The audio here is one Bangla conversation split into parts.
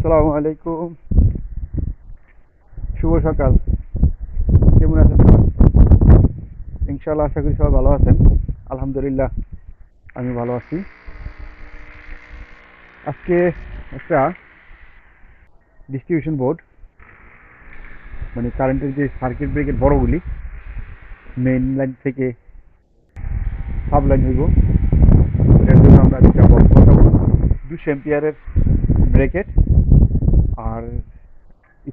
আসসালামু আলাইকুম শুভ সকাল। কেমন আছেন? সবাই ইনশাআল্লাহ আশা করি সবাই ভালো আছেন। আলহামদুলিল্লাহ, আমি ভালো আছি। আজকে একটা ডিস্ট্রিবিউশন বোর্ড মানে কারেন্টের যে সার্কিট ব্রেকের বড়গুলি মেইন লাইন থেকে সাব লাইন হইব। এর জন্য আমরা যেটা বসাবো। দুশো এম্পিয়ারের ব্রেকেট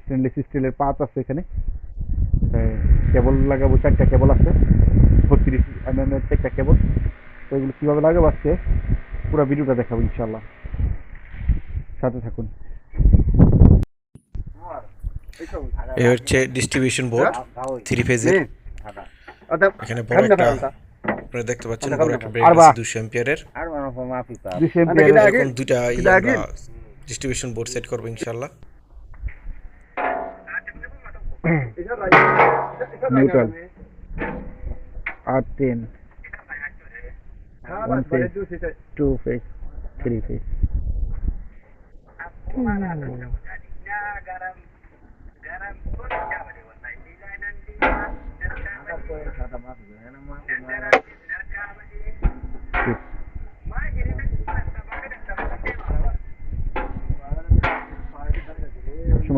স্টেনলেস স্টিলের পাত আছে এখানে। কেবল লাগাবো চারটা কেবল আছে। বত্রিশ এম এম এর চারটা কেবল তো এগুলো কীভাবে লাগাবো আজকে? পুরো ভিডিওটা দেখাবো ইনশাল্লাহ সাথে থাকুন। এ হচ্ছে ডিস্ট্রিবিউশন বোর্ড থ্রি ফেজের এখানে বড় একটা আপনারা দেখতে পাচ্ছেন বড় একটা ব্রেক। আছে দুশো এম্পিয়ারের দুশো এম্পিয়ারের এখন দুইটা আমরা ডিস্ট্রিবিউশন বোর্ড সেট করব ইনশাল্লাহ নিউট্রাল আর ten one phase two phase three phase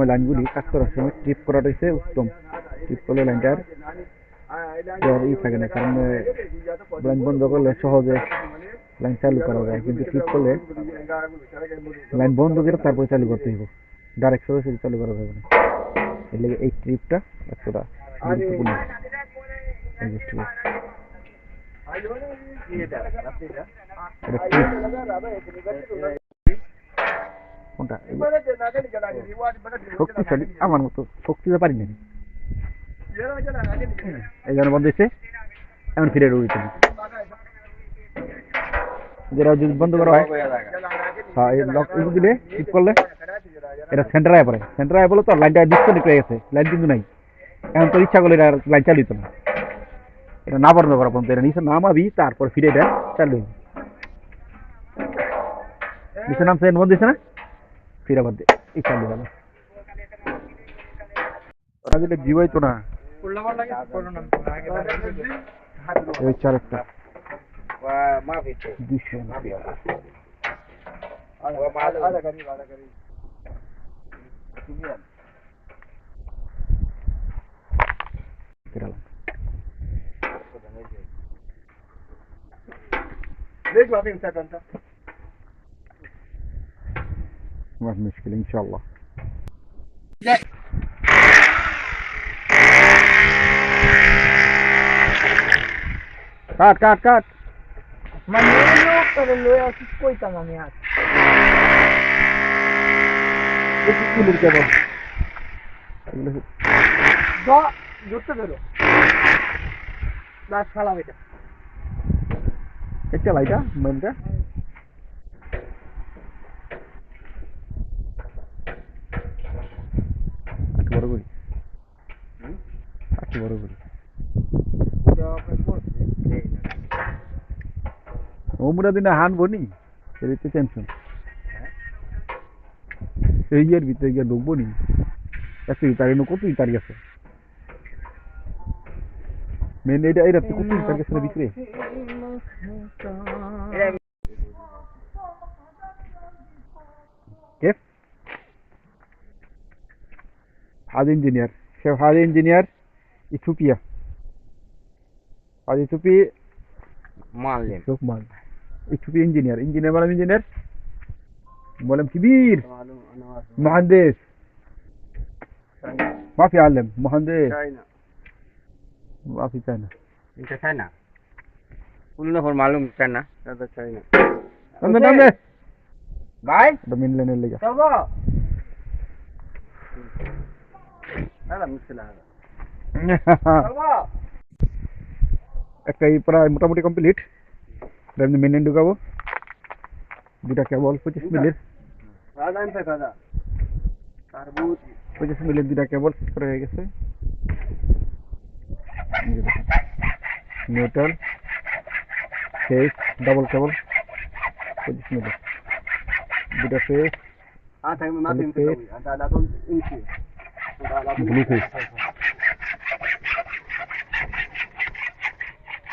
সময় লাইনগুলি কাজ করার সময় ট্রিপ করাটা হচ্ছে উত্তম ট্রিপ করলে লাইনটার ই থাকে না কারণ লাইন বন্ধ করলে সহজে লাইন চালু করা যায়, কিন্তু ট্রিপ করলে লাইন বন্ধ করে তারপরে চালু করতে হইব ডাইরেক্ট সরাসরি চালু করা যাবে না এর লেগে এই ট্রিপটা এতটা গুরুত্বপূর্ণ। এটা trip। কোনটা? শক্তিশালী আমার মতো শক্তিতে পারি না। এই জন্য বন্ধ হয়েছে? এমন ফিরে যেটা যদি বন্ধ করা হয় হ্যাঁ এই লক দিলে ঠিক করলে এটা সেন্টার আয় পড়ে। সেন্টার আয় বলে তো লাইনটা ডিসকানেক্ট হয়ে গেছে লাইন কিন্তু নাই। এখন তো ইচ্ছা করলে এটা লাইন চালু হতো না। এটা না বন্ধ করা পর্যন্ত এটা নিচে নামাবি তারপর ফিরে এটা চালু হইবে নিচে নামছে বন্ধ হয়েছে না? ফিরে আবার দে এই চালু গেল ওরা দিলে জিওয়াই তো না এই চার একটা দুশো কেরালা ما في مشكلة إن شاء الله কাট কাট কাট Maneno, pero luego así cuesta mami. একটু কিলোর কেবল এগুলো Da, জুটতে বেরো দাস ফালাম এটা একটা লাইটা মেনটা একটু বড় করি একটু বড় করি ওমরা দিনে হানবো নি এর তো টেনশন এই এর ভিতরে গিয়ে ঢুকবো নি এত ইতারি নো কত ইতারি আছে মেন এটা এটা তো কত ইতারি আছে না ভিতরে Hadi engineer. Şevhade engineer. Ethiopia. Hadi Ethiopia. معلم شوف معلم Ethiopia engineer. Engineer معلم engineer. معلم كبير. مهندس. ما في علم مهندس. شاينا. ما في شاينا. انت شاينا. كلنا في معلوم شاينا. هذا شاينا. تمام تمام. باي. ده مين اللي نلقى؟ চলবো هذا مشكلة هذا চলবো একটা এই প্রায় মোটামুটি কমপ্লিট এমনি মেনে ঢুকাবো দুটা কেবল পঁচিশ মিনিট هذا انت كذا تربوط পঁচিশ মিনিট দুটা কেবল ফিট করা হয়ে গেছে নিউট্রাল ফেস ডাবল কেবল পঁচিশ মিনিট দুটা face Ah, tayo mo natin Malupit. ito. Ang dala doon, inchi. Ang dala doon. Bluetooth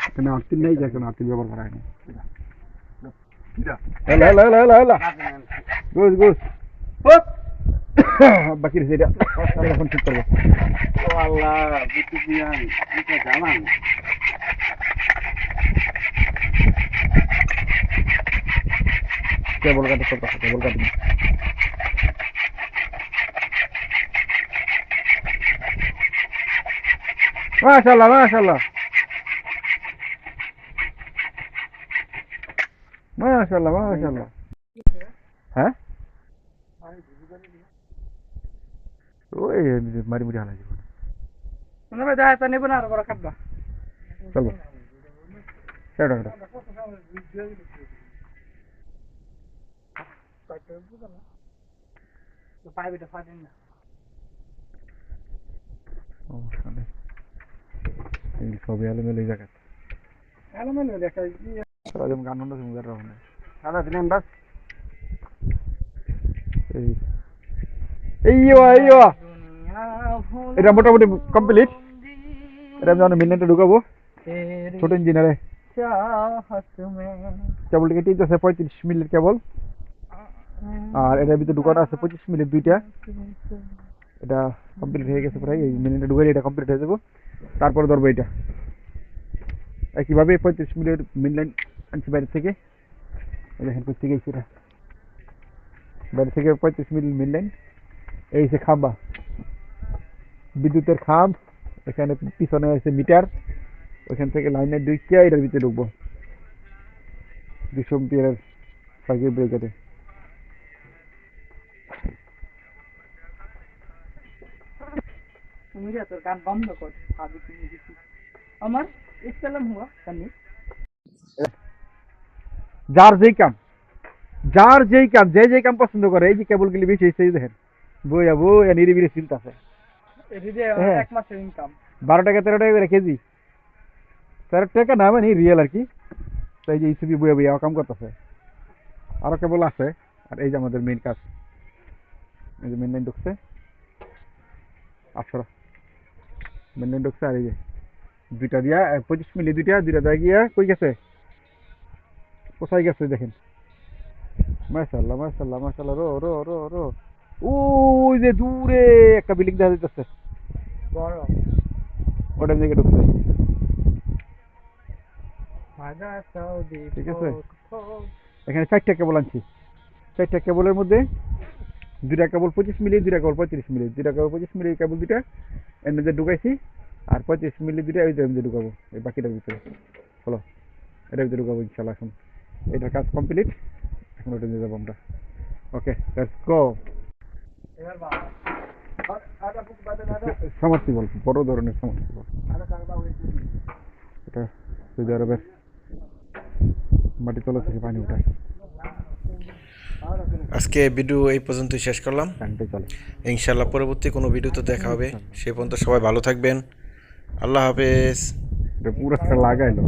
এখানে আর্থিক নেই যে এখানে আর্থিক ব্যবহার করা হয়নি হেলা হেলা হেলা হেলা হেলা গুজ গুজ বাকি রয়েছে এটা এটা এখন ঠিক করব Oh Allah, buti yan. Ito jaman. কেবল কাটে সব কথা কেবল কাটে মাশাল্লাহ মাশাল্লাহ মাশাল্লাহ মাশাল্লাহ হ্যাঁ? ওই মারি মুড়ি হালাই? চলো. সমস্যা নেই। এই সবই এলোমেলো জায়গা সারা যেমন গান শুনতে শুনতে রাখো না Ano, dilim bas? এই। এই এই এটা মোটামুটি কমপ্লিট এটা আমি যখন মিলিয়নটা ঢুকাবো ছোট ইঞ্জিনিয়ারে। কেবলটা কেটে দিতেছে পঁয়ত্রিশ মিলির কেবল। আর এটার ভিতরে ঢুকানো আছে পঁচিশ মিলির দুইটা। এটা কমপ্লিট হয়ে গেছে প্রায়। এই মিলিয়নটা ঢুকাইলে এটা কমপ্লিট হয়ে যাব। তারপরে ধরবো এটা একইভাবে পঁয়ত্রিশ মিলির মিলিয়ন আনছি বাইরে থেকে। দেখেন কোথা থেকে এটা। বাইরে থেকে পঁয়ত্রিশ মিলি মিললেন এই যে খাম্বা। বিদ্যুতের খাম্ব, এখানে পিছনে আছে মিটার। ওইখান থেকে লাইনের দুইটা এটার ভিতরে ঢুকবো। দুশো এম্পিয়ারের সার্কিট ব্রেকারে তুমি রে তোর গান বন্ধ কর। আগে তুমি দিছি আমার ইসলাম হুয়া কানি যার যেই কাম যার যেই কাম যে যেই কাম পছন্দ করে এই যে কেবলগুলি বেশি এই দেখেন। বইয়া বইয়া নিরিবিলি চিন্তা আছে। হ্যাঁ। এক মাসের ইনকাম বারো টাকা তেরো টাকা করে কেজি। তেরো টাকা না মানে রিয়েল আর কি। তো এই যে ইসিবি বইয়া বইয়া কাম করতেছে। আরও কেবল আছে আর এই যে আমাদের মেইন কাজ। এই যে মেইন লাইন ঢুকছে। আটশো মেন লাইন ঢুকছে আর এই দুইটা দিয়া পঁচিশ মিলি দুইটা দুইটা দেওয়া গিয়া কই গেছে। কোথায় গেছে দেখেন। মাশাল্লাহ মাশাল্লাহ মাশাল্লাহ রো রো রো রো ওই যে দূরে একটা বিল্ডিং দেখা যাইতেছে। ওটার দিকে ঢুকছে ঠিক আছে। এখানে চারটা কেবল আনছি। চারটা কেবলের মধ্যে দুইটা কেবল পঁচিশ মিলি, দুইটা কেবল পঁয়ত্রিশ মিলি। দুইটা কেবল পঁচিশ মিলি, কেবল দুইটা মধ্যে ঢুকাইছি, আর পঁয়ত্রিশ মিলি দুইটা ওই মধ্যে ঢুকাবো, এই বাকিটার ভিতরে। হলো এটার ভিতরে ঢুকাবো ইনশাল্লাহ এখন। এটার কাজ কমপ্লিট, এখন ওটা নিয়ে যাব আমরা। ওকে লেটস সামার্সিবল বড় ধরনের সামার্সিবল বল। এটা সৌদি আরবের মাটি তলা থেকে পানি উঠায়। আজকে ভিডিও এই পর্যন্তই শেষ করলাম। ইনশাল্লাহ পরবর্তী কোনো ভিডিওতে দেখা হবে। সে পর্যন্ত সবাই ভালো থাকবেন। আল্লাহ হাফেজ। পুরো লাগাইলো।